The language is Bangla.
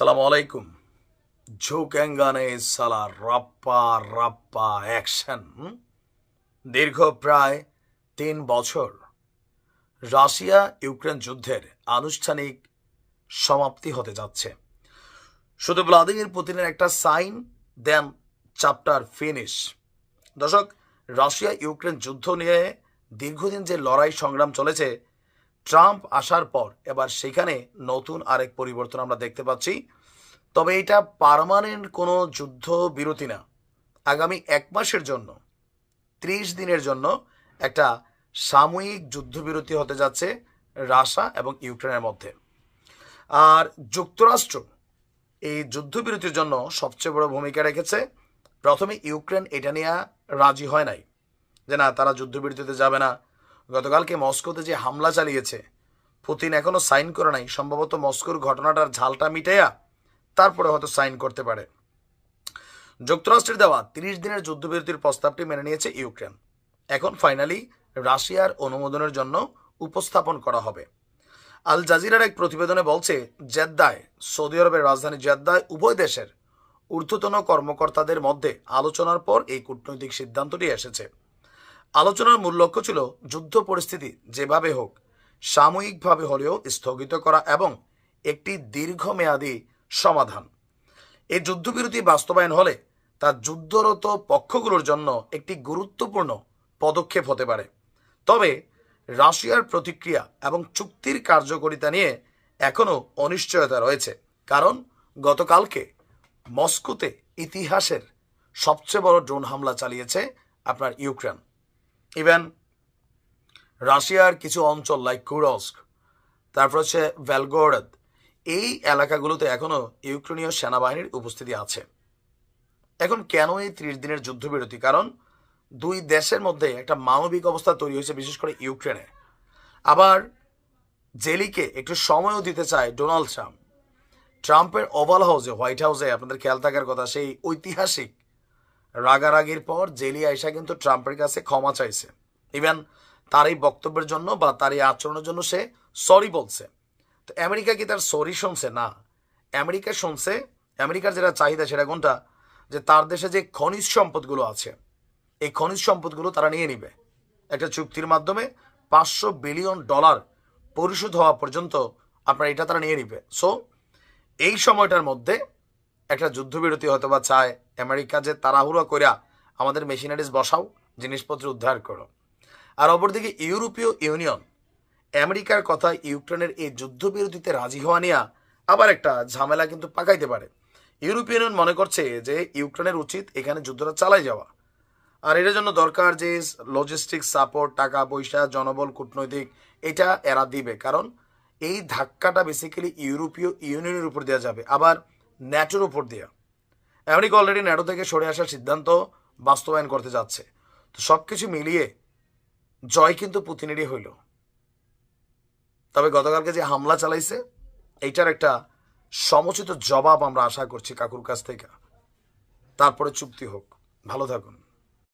সালাম আলাইকুম। ঝুকেঙ্গানে সালা রাপ্পা রাপ্পা অ্যাকশন দীর্ঘ প্রায় তিন বছর রাশিয়া ইউক্রেন যুদ্ধের আনুষ্ঠানিক সমাপ্তি হতে যাচ্ছে। শুধু ভ্লাদিমির পুতিনের একটা সাইন, দেন চ্যাপ্টার ফিনিশ। দর্শক, রাশিয়া ইউক্রেন যুদ্ধ নিয়ে দীর্ঘদিন যে লড়াই সংগ্রাম চলেছে ট্রাম্প আসার পর এবার সেখানে নতুন আরেক পরিবর্তন আমরা দেখতে পাচ্ছি। তবে এটা পার্মানেন্ট কোনো যুদ্ধ বিরতি না। আগামী এক মাসের জন্য, ত্রিশ দিনের জন্য একটা সাময়িক যুদ্ধবিরতি হতে যাচ্ছে রাশিয়া এবং ইউক্রেনের মধ্যে। আর যুক্তরাষ্ট্র এই যুদ্ধবিরতির জন্য সবচেয়ে বড় ভূমিকা রেখেছে। প্রথমে ইউক্রেন এটা নিয়ে রাজি হয় নাই যে না, তারা যুদ্ধবিরতিতে যাবে না। গতকালকে মস্কোতে যে হামলা চালিয়েছে, পুতিন এখনও সাইন করে নাই। সম্ভবত মস্কোর ঘটনাটার ঝালটা মিটাইয়া তারপরে হয়তো সাইন করতে পারে। যুক্তরাষ্ট্রের দেওয়া তিরিশ দিনের যুদ্ধবিরতির প্রস্তাবটি মেনে নিয়েছে ইউক্রেন। এখন ফাইনালি রাশিয়ার অনুমোদনের জন্য উপস্থাপন করা হবে। আল জাজিরার এক প্রতিবেদনে বলছে, জেদ্দায়, সৌদি আরবের রাজধানী জেদ্দায় উভয় দেশের ঊর্ধ্বতন কর্মকর্তাদের মধ্যে আলোচনার পর এই কূটনৈতিক সিদ্ধান্তটি এসেছে। আলোচনার মূল লক্ষ্য ছিল যুদ্ধ পরিস্থিতি যেভাবে হোক, সাময়িকভাবে হলেও স্থগিত করা এবং একটি দীর্ঘমেয়াদী সমাধান। এই যুদ্ধবিরতি বাস্তবায়ন হলে তা যুদ্ধরত পক্ষগুলোর জন্য একটি গুরুত্বপূর্ণ পদক্ষেপ হতে পারে। তবে রাশিয়ার প্রতিক্রিয়া এবং চুক্তির কার্যকারিতা নিয়ে এখনও অনিশ্চয়তা রয়েছে, কারণ গতকালকে মস্কোতে ইতিহাসের সবচেয়ে বড় ড্রোন হামলা চালিয়েছে আপনার ইউক্রেন। ইভেন রাশিয়ার কিছু অঞ্চল লাইক কুরস্ক তারপর হচ্ছে ভ্যালগোরদ এই এলাকাগুলোতে এখনও ইউক্রেনীয় সেনাবাহিনীর উপস্থিতি আছে। এখন কেন এই ত্রিশ দিনের যুদ্ধবিরতি? কারণ দুই দেশের মধ্যে একটা মানবিক অবস্থা তৈরি হয়েছে, বিশেষ করে ইউক্রেনে। আবার জেলিকে একটু সময়ও দিতে চায় ডোনাল্ড ট্রাম্প ট্রাম্পের ওভাল হাউসে হোয়াইট হাউসে আপনাদের খেয়াল থাকার কথা, সেই ঐতিহাসিক রাগারাগির পর জেলি আয়সা কিন্তু ট্রাম্পের কাছে ক্ষমা চাইছে। ইভেন তার এই বক্তব্যের জন্য বা তার এই আচরণের জন্য সে সরি বলছে। তো আমেরিকা কি তার সরি শুনছে? না। আমেরিকা শুনছে, আমেরিকার যেটা চাহিদা সেটা কোনটা? যে তার দেশে যে খনিজ সম্পদগুলো আছে, এই খনিজ সম্পদগুলো তারা নিয়ে নিবে। একটা চুক্তির মাধ্যমে পাঁচশো বিলিয়ন ডলার পরিশোধ হওয়া পর্যন্ত আপনার এটা তারা নিয়ে নিবে। সো এই সময়টার মধ্যে একটা যুদ্ধবিরতি হয়তো বা চায়। আমেরিকা যে তাড়াহুড়ো করিয়া আমাদের মেশিনারিজ বসাও, জিনিসপত্র উদ্ধার করো। আর অপরদিকে ইউরোপীয় ইউনিয়ন, আমেরিকার কথা ইউক্রেনের এই যুদ্ধবিরতিতে রাজি হওয়া নিয়ে আবার একটা ঝামেলা কিন্তু পাকাইতে পারে। ইউরোপীয় ইউনিয়ন মনে করছে যে ইউক্রেনের উচিত এখানে যুদ্ধটা চালাই যাওয়া। আর এটার জন্য দরকার যে লজিস্টিক সাপোর্ট টাকা পয়সা জনবল, কূটনৈতিক, এটা এরা দিবে। কারণ এই ধাক্কাটা বেসিক্যালি ইউরোপীয় ইউনিয়নের উপর দেওয়া যাবে। আবার ন্যাটোর উপর দিয়ে। আমেরিকা অলরেডি ন্যাটো থেকে সরে আসার সিদ্ধান্ত বাস্তবায়ন করতে যাচ্ছে। তো সব কিছু মিলিয়ে জয় কিন্তু পুতিনেরই হইল। তবে গতকালকে যে হামলা চালাইছে, এইটার একটা সমুচিত জবাব আমরা আশা করছি কাকুর কাছ থেকে। তারপরে চুক্তি হোক। ভালো থাকুন।